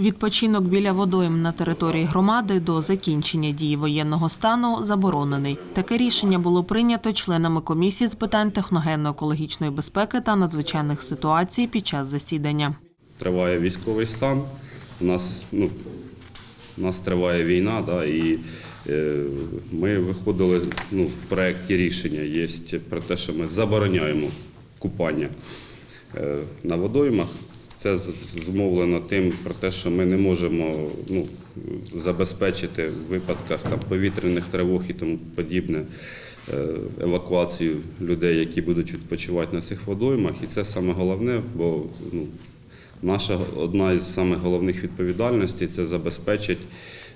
Відпочинок біля водойм на території громади до закінчення дії воєнного стану заборонений. Таке рішення було прийнято членами комісії з питань техногенно-екологічної безпеки та надзвичайних ситуацій під час засідання. Триває військовий стан. У нас, ну, у нас триває війна, да, і е, ми виходили ну, в проєкті рішення є про те, що ми забороняємо купання е, на водоймах. Це зумовлено тим про те, що ми не можемо ну, забезпечити в випадках там, повітряних тривог і тому подібне е, евакуацію людей, які будуть відпочивати на цих водоймах. І це саме головне, бо ну, наша одна із самих головних відповідальностей це забезпечить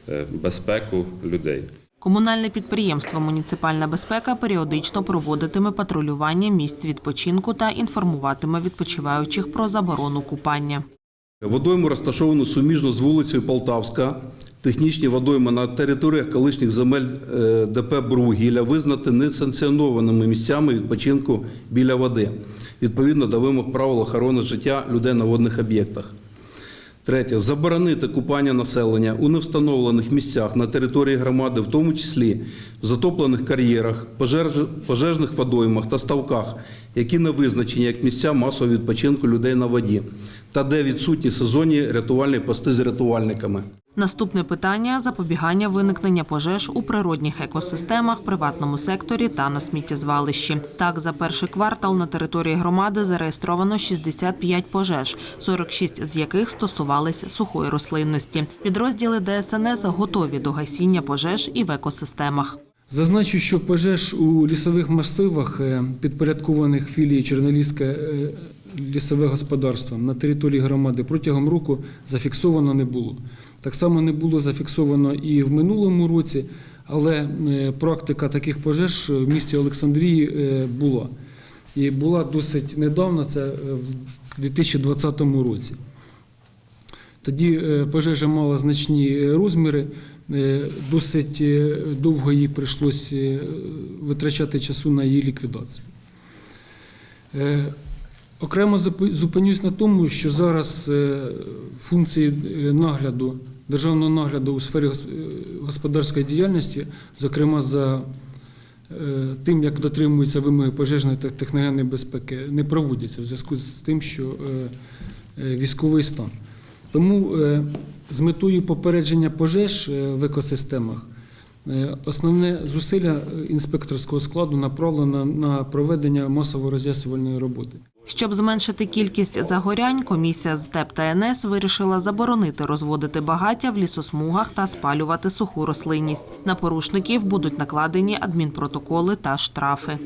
е, безпеку людей. Комунальне підприємство Муніципальна безпека періодично проводитиме патрулювання місць відпочинку та інформуватиме відпочиваючих про заборону купання. Водойму розташовану суміжно з вулицею Полтавська. Технічні водойми на територіях колишніх земель е, ДП Бругілля визнати несанкціонованими місцями відпочинку біля води, відповідно до вимог правил охорони життя людей на водних об'єктах. Третє. Заборонити купання населення у невстановлених місцях на території громади, в тому числі в затоплених кар'єрах, пожеж- пожежних водоймах та ставках, які не визначені як місця масового відпочинку людей на воді, та де відсутні сезонні рятувальні пости з рятувальниками. Наступне питання запобігання виникнення пожеж у природних екосистемах, приватному секторі та на сміттєзвалищі. Так, за перший квартал на території громади зареєстровано 65 пожеж, 46 з яких стосувались сухої рослинності. Підрозділи ДСНС готові до гасіння пожеж і в екосистемах. Зазначу, що пожеж у лісових масивах, е, підпорядкованих філії Чорноліське е, лісове господарство на території громади протягом року зафіксовано не було. Так само не було зафіксовано і в минулому році, але е, практика таких пожеж в місті Олександрії е, була. І була досить недавно, це е, в 2020 році. Тоді пожежа мала значні розміри, досить довго їй прийшлося витрачати часу на її ліквідацію. Окремо зупинюсь на тому, що зараз е, функції е, нагляду, державного нагляду у сфері е, господарської діяльності, зокрема за тим, як дотримуються вимоги пожежної та техногенної безпеки, не проводяться в зв'язку з тим, що військовий стан. Тому з метою попередження пожеж в екосистемах основне зусилля е, інспекторського складу направлено на проведення масово-роз'яснювальної роботи. Щоб зменшити кількість загорянь, комісія з ТЕП та НС вирішила заборонити розводити багаття в лісосмугах та спалювати суху рослинність. На порушників будуть накладені адмінпротоколи та штрафи.